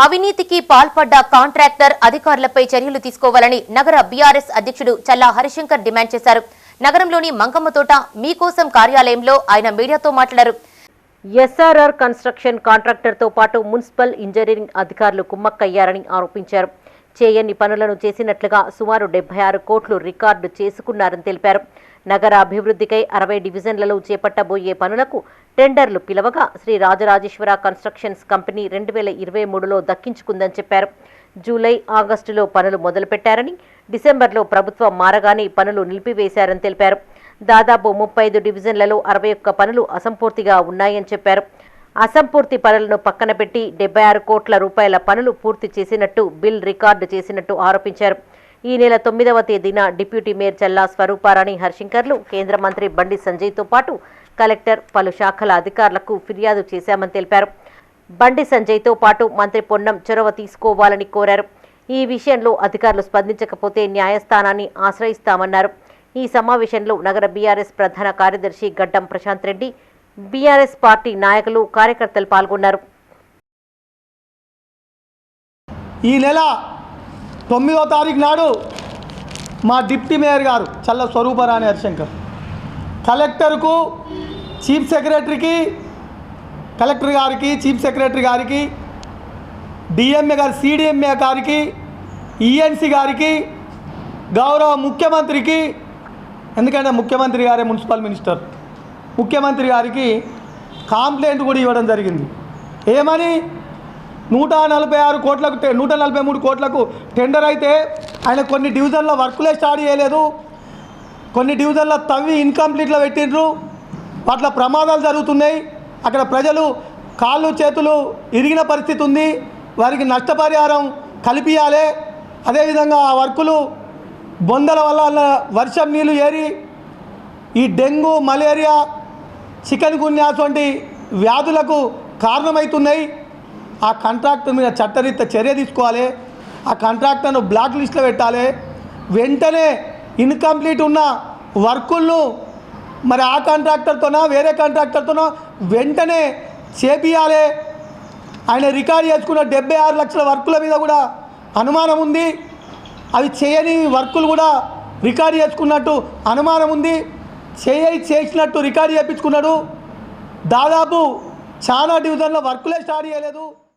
అవినీతికి పాల్పడ్డ కాంట్రాక్టర్ అధికారులపై చర్యలు తీసుకోవాలని నగర బీఆర్ఎస్ అధ్యక్షుడు చల్లా హరిశంకర్ డిమాండ్ చేశారు. నగరంలోని మంకమ్మతోట మీకోసం కార్యాలయంలో ఆయన మీడియాతో మాట్లాడారు. ఎస్ఆర్ఆర్ కన్స్ట్రక్షన్ కాంట్రాక్టర్తో పాటు మున్సిపల్ ఇంజనీరింగ్ అధికారులు కుమ్మక్కయ్యారని ఆరోపించారు. చేయని పనులను చేసినట్లుగా సుమారు డెబ్బై ఆరు కోట్లు రికార్డు చేసుకున్నారని తెలిపారు. నగర అభివృద్ధికై అరవై డివిజన్లలో చేపట్టబోయే పనులకు టెండర్లు పిలవగా శ్రీ రాజరాజేశ్వర కన్స్ట్రక్షన్స్ కంపెనీ రెండు వేల ఇరవై మూడులో దక్కించుకుందని చెప్పారు. జూలై ఆగస్టులో పనులు మొదలుపెట్టారని డిసెంబర్లో ప్రభుత్వం మారగానే పనులు నిలిపివేశారని తెలిపారు. దాదాపు ముప్పై ఐదు డివిజన్లలో అరవై ఒక్క పనులు అసంపూర్తిగా ఉన్నాయని చెప్పారు. అసంపూర్తి పనులను పక్కన పెట్టి డెబ్బై ఆరు కోట్ల రూపాయల పనులు పూర్తి చేసినట్టు బిల్ రికార్డు చేసినట్టు ఆరోపించారు. ఈ నెల తొమ్మిదవ తేదీన డిప్యూటీ మేయర్ చల్లా స్వరూపారాణి హర్షంకర్లు కేంద్ర మంత్రి బండి సంజయ్తో పాటు కలెక్టర్ పలు శాఖల అధికారులకు ఫిర్యాదు చేశామని తెలిపారు. బండి సంజయ్తో పాటు మంత్రి పొన్నం చొరవ తీసుకోవాలని కోరారు. ఈ విషయంలో అధికారులు స్పందించకపోతే న్యాయస్థానాన్ని ఆశ్రయిస్తామన్నారు. ఈ సమావేశంలో నగర బీఆర్ఎస్ ప్రధాన కార్యదర్శి గడ్డం ప్రశాంత్ రెడ్డి బీఆర్ఎస్ పార్టీ నాయకులు కార్యకర్తలు పాల్గొన్నారు. ఈ నెల తొమ్మిదో తారీఖు నాడు మా డిప్టీ మేయర్ గారు చల్ల స్వరూపరాణి హరిశంకర్. కలెక్టర్కు చీఫ్ సెక్రటరీకి కలెక్టర్ గారికి చీఫ్ సెక్రటరీ గారికి డిఎంఏ గారి సిడిఎంఏ గారికి ఈఎన్సి గారికి గౌరవ ముఖ్యమంత్రికి ఎందుకంటే ముఖ్యమంత్రి గారే మున్సిపల్ మినిస్టర్. ముఖ్యమంత్రి గారికి కాంప్లైంట్ కూడా ఇవ్వడం జరిగింది. ఏమని? నూట నలభై ఆరు కోట్లకు టె- నూట నలభై మూడు కోట్లకు టెండర్ అయితే ఆయన కొన్ని డివిజన్ల వర్కులే స్టార్ట్ చేయలేదు. కొన్ని డివిజన్ల తవ్వి ఇన్కంప్లీట్లో పెట్టిండ్రు. వాటిలో ప్రమాదాలు జరుగుతున్నాయి. అక్కడ ప్రజలు కాళ్ళు చేతులు ఇరిగిన పరిస్థితి ఉంది. వారికి నష్టపరిహారం కల్పించాలి అదేవిధంగా ఆ వర్కులు బొందల వల్ల వర్షం నీళ్ళు ఏరి ఈ డెంగ్యూ మలేరియా చికెన్ గున్యాస్ వంటి వ్యాధులకు కారణమవుతున్నాయి ఆ కాంట్రాక్టర్ మీద చట్టరీత్యా చర్య తీసుకోవాలి. ఆ కాంట్రాక్టర్ను బ్లాక్ లిస్ట్లో పెట్టాలి. వెంటనే ఇన్కంప్లీట్ ఉన్న వర్కులను మరి ఆ కాంట్రాక్టర్తోనా వేరే కాంట్రాక్టర్తోనో వెంటనే చేపియాలి. ఆయన రికార్డ్ చేసుకున్న డెబ్బై ఆరు లక్షల వర్కుల మీద కూడా అనుమానం ఉంది. అవి చేయని వర్కులు కూడా రికార్డ్ చేసుకున్నట్టు అనుమానం ఉంది. చేయి చేసినట్టు రికార్డ్ చేయించుకున్నాడు దాదాపు చాలా డివిజన్లో వర్కులే స్టార్ట్ చేయలేదు.